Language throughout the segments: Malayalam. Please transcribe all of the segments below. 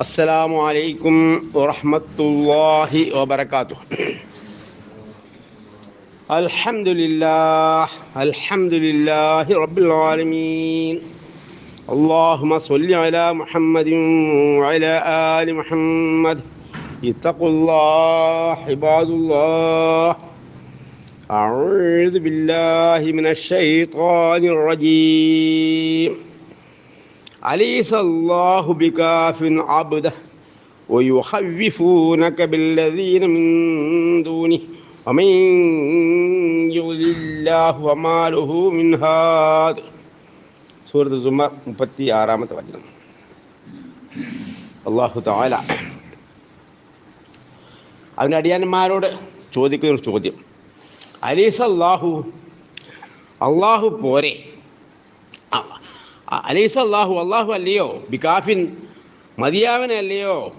السلام عليكم ورحمة الله وبركاته. الحمد لله الحمد لله رب العالمين. اللهم صل على محمد وعلى آل محمد. اتقوا الله عباد الله. أعوذ بالله من الشيطان الرجيم. أليس الله بكاف عبده ويخوفونك بالذين من دونه ومن يضلل الله وما له من هاد സൂറത്ത് സുമർ മുപ്പത്തി ആറാമത്തെ വചനം അള്ളാഹു താല അവൻ്റെ അടിയാന്മാരോട് ചോദിക്കുന്ന ഒരു ചോദ്യം അലീസ് അള്ളാഹു അള്ളാഹു പോരെ ആ, ആ, അലീസ് അള്ളാഹു അള്ളാഹു അല്ലയോ? ബികാഫിൻ മതിയാവനല്ലയോ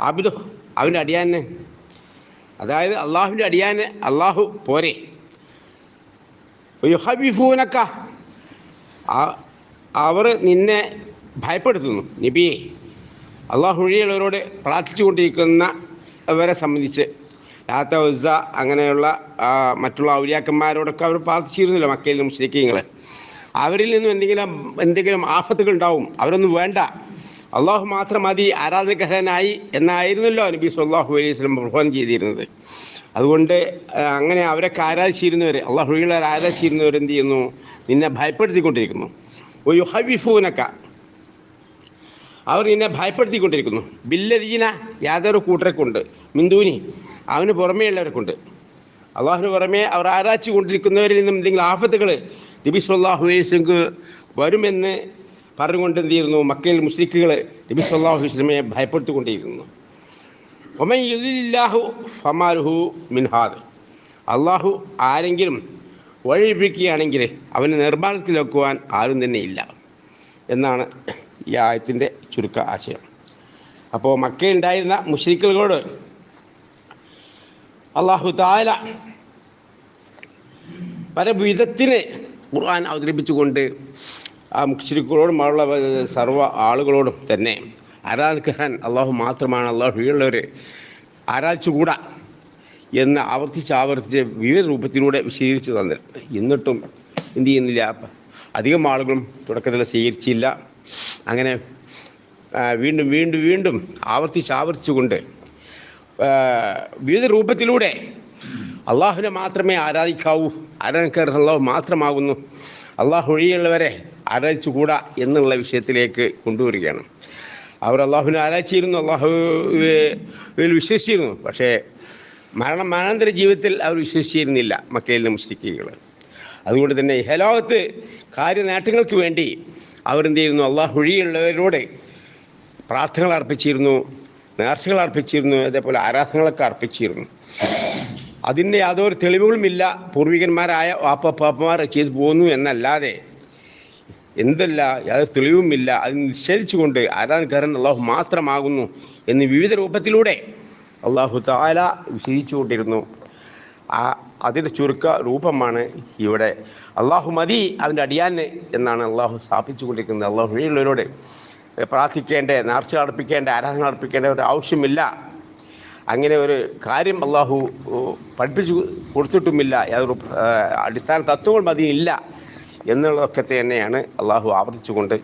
അബിദു അവന്റെ അടിയാനെ. അതായത് അള്ളാഹുവിന്റെ അടിയാനെ അള്ളാഹു പോരെ. യുഹബിഫൂനക്ക ആ- അവർ നിന്നെ ഭയപ്പെടുത്തുന്നു. നബിയെ അള്ളാഹു വഴിയുള്ളവരോട് പ്രാർത്ഥിച്ചു കൊണ്ടിരിക്കുന്നവരെ സംബന്ധിച്ച്. ലാത്ത ഉസ അങ്ങനെയുള്ള മറ്റുള്ള ഔര്യാക്കന്മാരോടൊക്കെ അവർ പ്രാർത്ഥിച്ചിരുന്നില്ല മക്കയിലും മുസ്ലിക്കീങ്ങൾ അവരിൽ നിന്നും എന്തെങ്കിലും എന്തെങ്കിലും ആഫത്തുകൾ ഉണ്ടാവും അവരൊന്നും വേണ്ട. അള്ളാഹു മാത്രം മതി ആരാധനഗ്രഹനായി എന്നായിരുന്നല്ലോ നബി സല്ലാഹു അലൈഹി സ്വലം പ്രബോധനം ചെയ്തിരുന്നത്. അതുകൊണ്ട് അങ്ങനെ അവരൊക്കെ ആരാധിച്ചിരുന്നവർ അള്ളാഹു വഴിയുള്ളവർ ആരാധിച്ചിരുന്നവർ എന്ത് ചെയ്യുന്നു? നിന്നെ ഭയപ്പെടുത്തിക്കൊണ്ടിരിക്കുന്നു. ഒരു ഹവിഫൂനക്ക അവർ നിന്നെ ഭയപ്പെടുത്തിക്കൊണ്ടിരിക്കുന്നു. ബില്ലദീന യാതൊരു കൂട്ടരക്കുണ്ട് മിന്ദൂനി അവന് പുറമേ ഉള്ളവർക്കുണ്ട് അള്ളാഹുവിന് പുറമേ അവർ ആരാധിച്ചു കൊണ്ടിരിക്കുന്നവരിൽ നിന്നും എന്തെങ്കിലും ആഫത്തുകൾ നബി സല്ലാഹു വസ്ലംക്ക് വരുമെന്ന് പറഞ്ഞുകൊണ്ട് എന്ത് ചെയ്യുന്നു? മക്കയിൽ മുസ്ലിക്കുകൾ നബി സല്ലാഹു വസ്ലമയെ ഭയപ്പെടുത്തിക്കൊണ്ടിരിക്കുന്നു. ഒമൻ യുദില്ലാഹു ഫമാലുഹു മിൻഹാദ്. അള്ളാഹു ആരെങ്കിലും വഴിപ്പിക്കുകയാണെങ്കിൽ അവനെ നിർമ്മാണത്തിൽ വെക്കുവാൻ ആരും തന്നെ ഇല്ല എന്നാണ് ഈ ആയത്തിന്റെ ചുരുക്ക ആശയം. അപ്പോൾ മക്കയിൽ ഉണ്ടായിരുന്ന മുഷ്രിക്കുകളോട് അള്ളാഹു താല പല വിധത്തിന് ഖുർആൻ അവതരിപ്പിച്ചുകൊണ്ട് ആ മുഖ്യശ്രീകളോടുമുള്ള സർവ ആളുകളോടും തന്നെ ആരാധിക്കാൻ അള്ളാഹു മാത്രമാണ് അള്ളാഹു ഉള്ളവർ ആരാധിച്ചുകൂടാ എന്ന് ആവർത്തിച്ച് ആവർത്തിച്ച് വിവിധ രൂപത്തിലൂടെ വിശദീകരിച്ച് തന്നിട്ടുണ്ട് എന്നിട്ടും എന്ത് ചെയ്യുന്നില്ല. അധികം ആളുകളും തുടക്കത്തിൽ സ്വീകരിച്ചില്ല. അങ്ങനെ വീണ്ടും വീണ്ടും വീണ്ടും ആവർത്തിച്ച് ആവർത്തിച്ചുകൊണ്ട് വിവിധ രൂപത്തിലൂടെ അള്ളാഹുവിനെ മാത്രമേ ആരാധിക്കാവൂ. ആരാധിക്കാർ അള്ളാഹു മാത്രമാകുന്നു. അള്ളാഹു ഒഴിയുള്ളവരെ ആരാധിച്ചുകൂടാ എന്നുള്ള വിഷയത്തിലേക്ക് കൊണ്ടുവരികയാണ്. അവർ അള്ളാഹുവിനെ ആരാധിച്ചിരുന്നു അള്ളാഹുവിൽ വിശ്വസിച്ചിരുന്നു. പക്ഷേ മരണം മരണാന്തര ജീവിതത്തിൽ അവർ വിശ്വസിച്ചിരുന്നില്ല മക്കയിലെ മുസ്ലിക്കുകൾ അതുകൊണ്ട് തന്നെ ഹലോകത്ത് കാര്യനേട്ടങ്ങൾക്ക് വേണ്ടി അവരെന്ത് ചെയ്യുന്നു അള്ളാഹു ഒഴിയുള്ളവരോട് പ്രാർത്ഥനകൾ അർപ്പിച്ചിരുന്നു നേർച്ചകൾ അർപ്പിച്ചിരുന്നു അതേപോലെ ആരാധനകളൊക്കെ അർപ്പിച്ചിരുന്നു. അതിന്റെ യാതൊരു തെളിവുകളുമില്ല. പൂർവികന്മാരായ വാപ്പപ്പാപ്പമാർ ചെയ്തു പോന്നു എന്നല്ലാതെ എന്തല്ല യാതൊരു തെളിവുമില്ല. അത് നിഷേധിച്ചുകൊണ്ട് ആരാധനക്കാരൻ അള്ളാഹു മാത്രമാകുന്നു എന്ന് വിവിധ രൂപത്തിലൂടെ അള്ളാഹു താല വിശദീച്ചുകൊണ്ടിരുന്നു ആ അതിന്റെ ചുരുക്ക രൂപമാണ് ഇവിടെ. അള്ളാഹു മതി അതിന്റെ അടിയാന് എന്നാണ് അള്ളാഹു സ്ഥാപിച്ചു കൊണ്ടിരിക്കുന്നത്. അള്ളാഹു വഴിയുള്ളവരോട് പ്രാർത്ഥിക്കേണ്ട നേർച്ച അർപ്പിക്കേണ്ട ആരാധന അർപ്പിക്കേണ്ട ഒരു ആവശ്യമില്ല. അങ്ങനെ ഒരു കാര്യം അള്ളാഹു പഠിപ്പിച്ചു കൊടുത്തിട്ടുമില്ല. യാതൊരു അടിസ്ഥാന തത്വങ്ങൾ മതിയില്ല എന്നുള്ളതൊക്കെ തന്നെയാണ് അള്ളാഹു ആവർത്തിച്ചുകൊണ്ട്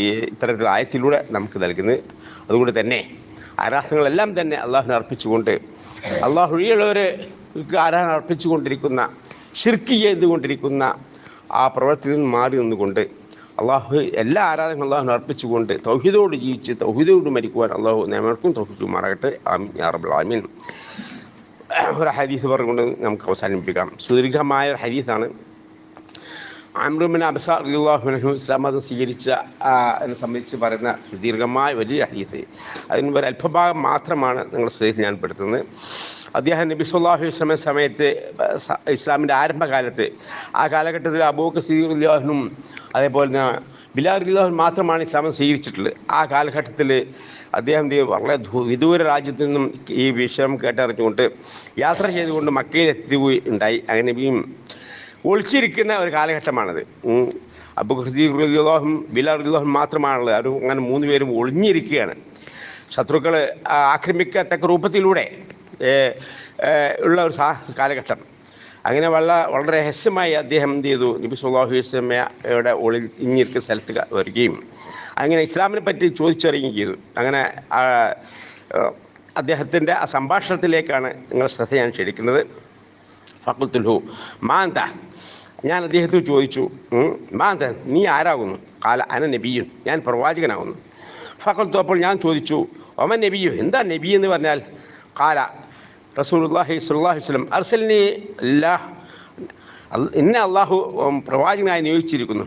ഈ ഇത്തരത്തിൽ ആയത്തിലൂടെ നമുക്ക് നൽകുന്നത്. അതുകൊണ്ട് തന്നെ ആരാധനകളെല്ലാം തന്നെ അള്ളാഹുവിനെ അർപ്പിച്ചുകൊണ്ട് അള്ളാഹു ഒഴിയുള്ളവർക്ക് ആരാധന അർപ്പിച്ചുകൊണ്ടിരിക്കുന്ന ഷിർക്ക് ചെയ്തുകൊണ്ടിരിക്കുന്ന ആ പ്രവർത്തിയിൽ നിന്ന് മാറി നിന്നുകൊണ്ട് അള്ളാഹു എല്ലാ ആരാധനകളും അള്ളാഹുവിനെ അർപ്പിച്ചുകൊണ്ട് തൗഹിദോട് ജീവിച്ച് തൗഹിദോട് മരിക്കുവാൻ അള്ളാഹു നിയമർക്കും തൗഹിദുമാറാകട്ടെ ആമീൻ. യാ റബ്ബൽ ആമീൻ ഒരു ഹദീസ് പറഞ്ഞുകൊണ്ട് നമുക്ക് അവസാനിപ്പിക്കാം. സുദീർഘമായ ഒരു ഹദീസാണ്. ആമ്രുമിൻ അബ്സാർ അള്ളാഹുനഹു ഇസ്ലാം മതം സ്വീകരിച്ച എന്നെ സംബന്ധിച്ച് പറയുന്ന സുദീർഘമായ വലിയ ഹദീസ്. അതിന് ഒരു അല്പഭാഗം മാത്രമാണ് നിങ്ങളുടെ ശ്രദ്ധയിൽ ഞാൻ പെടുത്തുന്നത്. അദ്ദേഹം നബി സുല്ലാഹു വസ്ലമ സമയത്ത് ഇസ്ലാമിന്റെ ആരംഭകാലത്ത് ആ കാലഘട്ടത്തിൽ അബൂക്ക് സീറുല്ലാഹനും അതേപോലെ തന്നെ ബിലാറുല്ലാഹൻ മാത്രമാണ് ഇസ്ലാമം സ്വീകരിച്ചിട്ടുള്ളത്. ആ കാലഘട്ടത്തിൽ അദ്ദേഹം വളരെ വിദൂര രാജ്യത്തു നിന്നും ഈ വിഷയം കേട്ടറിഞ്ഞുകൊണ്ട് യാത്ര ചെയ്തുകൊണ്ട് മക്കയിൽ എത്തി ഉണ്ടായി. അങ്ങനെ ഒളിച്ചിരിക്കുന്ന ഒരു കാലഘട്ടമാണത്. അബു ഖസീഖും ബിലാഹും മാത്രമാണുള്ളത്. അവർ അങ്ങനെ മൂന്ന് പേരും ഒളിഞ്ഞിരിക്കുകയാണ്. ശത്രുക്കൾ ആക്രമിക്കത്തക്ക രൂപത്തിലൂടെ ഉള്ള ഒരു സാ കാലഘട്ടം. അങ്ങനെ വളരെ വളരെ രഹസ്യമായി അദ്ദേഹം എന്ത് ചെയ്തു? നബി സുല്ലാഹു വസ്ലമയുടെ ഒളിഞ്ഞിരിക്കുന്ന സ്ഥലത്ത് വരികയും അങ്ങനെ ഇസ്ലാമിനെ പറ്റി ചോദിച്ചറിയുകയും ചെയ്തു. അങ്ങനെ അദ്ദേഹത്തിന്റെ ആ സംഭാഷണത്തിലേക്കാണ് നിങ്ങൾ ശ്രദ്ധ ഞാൻ ക്ഷണിക്കുന്നത്. ഫക്കുത്തുൽഹു മാന്ത ഞാൻ അദ്ദേഹത്തോട് ചോദിച്ചു മാന്ത നീ ആരാകുന്നു? കാല അന നബിയും ഞാൻ പ്രവാചകനാകുന്നു. ഫക്കുത്തു അപ്പോൾ ഞാൻ ചോദിച്ചു ഒമൻ നബിയു എന്താ നബി എന്ന് പറഞ്ഞാൽ? കാല അലൈഹി വസല്ലം അർസൽനി അല്ലാഹ് എന്നെ അള്ളാഹു പ്രവാചകനായി നിയോഗിച്ചിരിക്കുന്നു.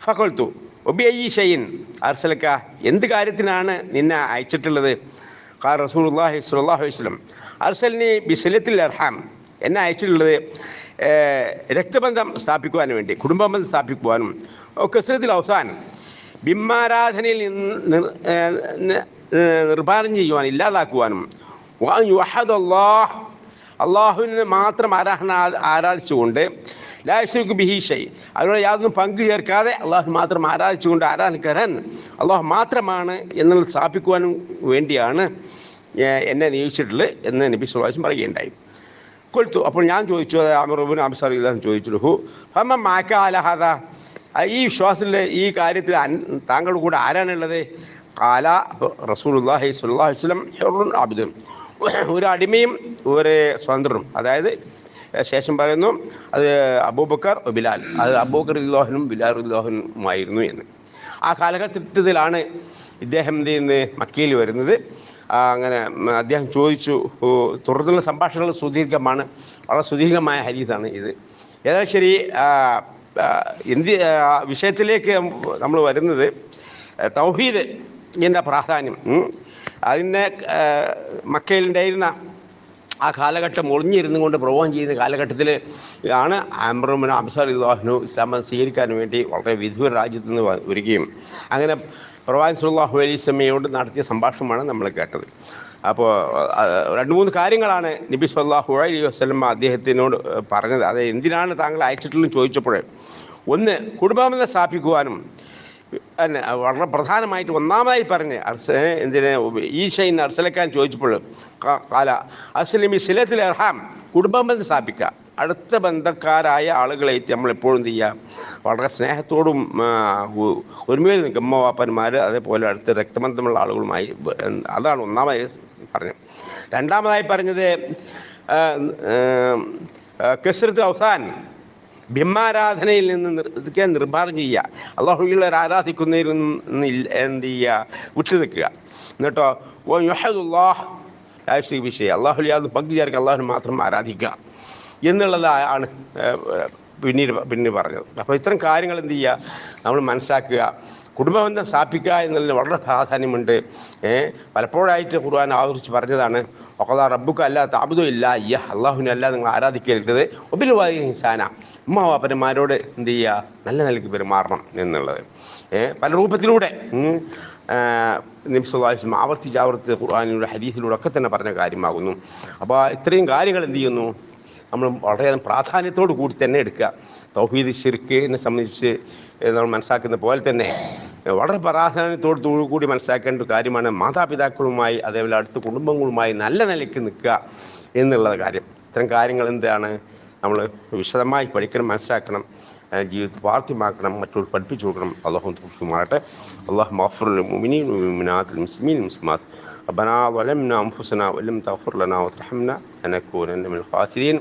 ഫക്കൊൽത്തു ഒബി ഐ ഷൈൻ അർസലക്ക എന്ത് കാര്യത്തിനാണ് നിന്നെ അയച്ചിട്ടുള്ളത്? കാ റസൂലുള്ളാഹി സ്വല്ലല്ലാഹു അലൈഹി വസല്ലം അർസലിനി ബിസലത്തിൽ അർഹാം എന്നെ അയച്ചിട്ടുള്ളത് രക്തബന്ധം സ്ഥാപിക്കുവാൻ വേണ്ടി കുടുംബബന്ധം സ്ഥാപിക്കുവാനും കസ്രത്തിൽ അവസാൻ ബിംബാരാധനയിൽ നിന്ന് നിർ- ഏർ, ന- ഏർ, നിർമ്മാണം ചെയ്യുവാൻ ഇല്ലാതാക്കുവാനും അള്ളാഹുവിനെ മാത്രം ആരാധന ആരാധിച്ചുകൊണ്ട് ലാഷ്ക്ക് ബിഹീഷൈ അതിനോട് യാതൊന്നും പങ്കു ചേർക്കാതെ അള്ളാഹു മാത്രം ആരാധിച്ചുകൊണ്ട് ആരാധനക്കാരൻ അള്ളാഹു മാത്രമാണ് എന്നുള്ളത് സ്ഥാപിക്കുവാനും വേണ്ടിയാണ് എന്നെ നിയോഗിച്ചിട്ടുള്ളത് എന്ന് നബി സുഹാസും പറയുകയുണ്ടായി. കൊൽത്തു അപ്പോൾ ഞാൻ ചോദിച്ചു അത് അമറുബിൻ അബ്സാർ ഇല്ലാന്ന് ചോദിച്ചു ഹമ്മ മാക്ക അലഹദ ഈ വിശ്വാസത്തിൽ ഈ കാര്യത്തിൽ താങ്കളുടെ കൂടെ ആരാണുള്ളത് കാല റസൂൽ അള്ളാഹി ഹുറുൻ അബ്ദുൻ. ഒരു അടിമയും ഒരു സ്വതന്ത്രനും. അതായത് ശേഷം പറയുന്നു അത് അബൂബക്കർ ബിലാൽ. അത് അബൂബക്കർ ഇല്ലാഹനും ബിലാൽ ഇല്ലാഹനുമായിരുന്നു എന്ന്. ആ കാലഘട്ടത്തിലാണ് ഇദ്ദേഹം എന്ത് ചെയ്യുന്നത്? മക്കയിൽ വരുന്നത്. അങ്ങനെ അദ്ദേഹം ചോദിച്ചു തുടർന്നുള്ള സംഭാഷണങ്ങൾ സുദീർഘമാണ് വളരെ സുദീർഘമായ ഹരീതാണ് ഇത്. ഏതായാലും ശരി എന്ത് വിഷയത്തിലേക്ക് നമ്മൾ വരുന്നത് തൗഹീദ് എന്റെ പ്രാധാന്യം. അതിനെ മക്കയിലുണ്ടായിരുന്ന ആ കാലഘട്ടം ഒളിഞ്ഞിരുന്നു കൊണ്ട് പ്രവോഹം ചെയ്യുന്ന കാലഘട്ടത്തിൽ ആണ് അമ്രമിനും അബ്സാർ ഇല്ലാഹുനു ഇസ്ലാം സ്വീകരിക്കാൻ വേണ്ടി വളരെ വിദൂര രാജ്യത്ത് നിന്ന് ഒരുക്കുകയും അങ്ങനെ പ്രവാൻ സുല്ലാഹു അലൈസ്മയോട് നടത്തിയ സംഭാഷണമാണ് നമ്മൾ കേട്ടത്. അപ്പോൾ രണ്ട് മൂന്ന് കാര്യങ്ങളാണ് നബി സല്ലാഹു അലൈഹി വസ്ലമ അദ്ദേഹത്തിനോട് പറഞ്ഞത്. അത് എന്തിനാണ് താങ്കൾ അയച്ചിട്ടുള്ളതെന്ന് ചോദിച്ചപ്പോൾ ഒന്ന് കുടുംബബന്ധം സ്ഥാപിക്കുവാനും പിന്നെ വളരെ പ്രധാനമായിട്ട് ഒന്നാമതായി പറഞ്ഞ് അർസ എന്തിന് ഈ ഷൈൻ അർസലക്കാൻ ചോദിച്ചപ്പോൾ കാല അസ്ലിമി സിലത്തിൽ അർഹാം കുടുംബബന്ധം സ്ഥാപിക്കുക. അടുത്ത ബന്ധക്കാരായ ആളുകളെ നമ്മൾ എപ്പോഴും ചെയ്യുക? വളരെ സ്നേഹത്തോടും ഒരുമയിൽ നിൽക്കും അമ്മ വാപ്പന്മാർ അതേപോലെ അടുത്ത രക്തബന്ധമുള്ള ആളുകളുമായി അതാണ് ഒന്നാമതായി പറഞ്ഞത് രണ്ടാമതായി പറഞ്ഞത് കസ്രത്ത് അവസാൻ ബ്രഹ്മാരാധനയിൽ നിന്ന് നിർത്തിക്കാൻ നിർമ്മാർജം ചെയ്യുക. അള്ളാഹുള്ളവർ ആരാധിക്കുന്നതിൽ നിന്ന് എന്ത് ചെയ്യുക? വിട്ടു നിൽക്കുക എന്നിട്ടോ ഓ യുഹദുല്ലാഹ് രാഷ്ട്രീയ വിഷയം അള്ളാഹു യാതൊന്നും പങ്കു ചേർക്കുക മാത്രം ആരാധിക്കുക എന്നുള്ളതാണ് പിന്നീട് പിന്നീട് പറഞ്ഞത്. അപ്പോൾ ഇത്തരം കാര്യങ്ങൾ എന്ത് ചെയ്യുക? നമ്മൾ മനസ്സിലാക്കുക. കുടുംബബന്ധം സ്ഥാപിക്കുക എന്നുള്ളതിന് വളരെ പ്രാധാന്യമുണ്ട്. പലപ്പോഴായിട്ട് ഖുർആൻ ആവർത്തിച്ച് പറഞ്ഞതാണ് ഒക്കതാ റബ്ബുക്ക് അല്ല താപുതും ഇല്ല അയ്യ അള്ളാഹുവിനെ അല്ല നിങ്ങൾ ആരാധിക്കരുത്. ഒബിലുവാദി ഹിസാന ഉമ്മ വാപ്പന്മാരോട് എന്ത് ചെയ്യുക? നല്ല നിലയ്ക്ക് പെരുമാറണം എന്നുള്ളത്. പല രൂപത്തിലൂടെ നിമിഷം ആവർത്തിച്ച് ആവർത്തിച്ച് ഖുർആാനിലൂടെ ഹദീസിലൂടെ ഒക്കെ തന്നെ പറഞ്ഞ കാര്യമാകുന്നു. അപ്പോൾ ഇത്രയും കാര്യങ്ങൾ എന്ത് ചെയ്യുന്നു? നമ്മൾ വളരെയധികം പ്രാധാന്യത്തോടു കൂടി തന്നെ എടുക്കുക. തൗഹീദ് ഷിർക്കിനെ സംബന്ധിച്ച് നമ്മൾ മനസ്സാക്കുന്ന പോലെ തന്നെ വളരെ പ്രാധാന്യത്തോടു കൂടി മനസ്സിലാക്കേണ്ട ഒരു കാര്യമാണ് മാതാപിതാക്കളുമായി അതേപോലെ അടുത്ത കുടുംബങ്ങളുമായി നല്ല നിലയ്ക്ക് നിൽക്കുക എന്നുള്ള കാര്യം. ഇത്തരം കാര്യങ്ങൾ എന്താണ്? നമ്മൾ വിശദമായി പഠിക്കണം മനസ്സിലാക്കണം. ഏഹ്, ജീവിതത്തിൽ പ്രാർത്ഥ്യമാക്കണം മറ്റുള്ളവർ പഠിപ്പിച്ചു കൊടുക്കണം അള്ളാഹു തുറക്കുമാറട്ടെ അള്ളാഹു മഫറുൽ മുമിനീൻ മുമിനാത്ത് المسلمين المسلمات ربنا ظلمنا أنفسنا وإن لم تغفر لنا وترحمنا لنكونن من الخاسرين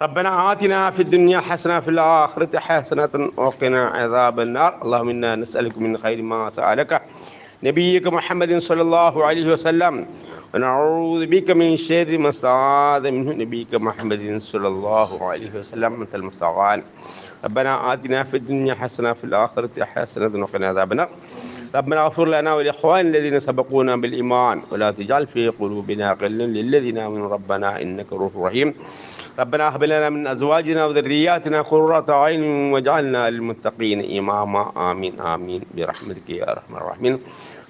ربنا آتنا في الدنيا حسنة في الآخرة حسنة وقنا عذاب النار اللهم إنا نسألك من خير ما سألك نبيك محمد صلى الله عليه وسلم ونعوذ بك من شر ما استعاذ منه نبيك محمد صلى الله عليه وسلم. أنت المستعان. ربنا آتنا في الدنيا حسنة في الآخرة حسنة وقنا عذاب النار ربنا اغفر لنا ولإخواننا الذين سبقونا بالإيمان ولا تجعل في قلوبنا غلا للذين آمنوا. ربنا إنك رؤوف رحيم. ربنا هب لنا من أزواجنا وذرياتنا قرة عين واجعلنا للمتقين إماما. آمين آمين. برحمتك يا أرحم الراحمين.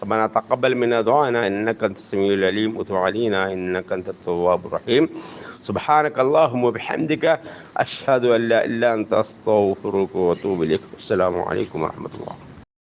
ربنا تقبل منا دعانا إنك أنت السميع العليم. وتب علينا إنك أنت التواب الرحيم. سبحانك اللهم وبحمدك أشهد أن لا إله إلا أنت أستغفرك وأتوب إليك. السلام عليكم ورحمة الله.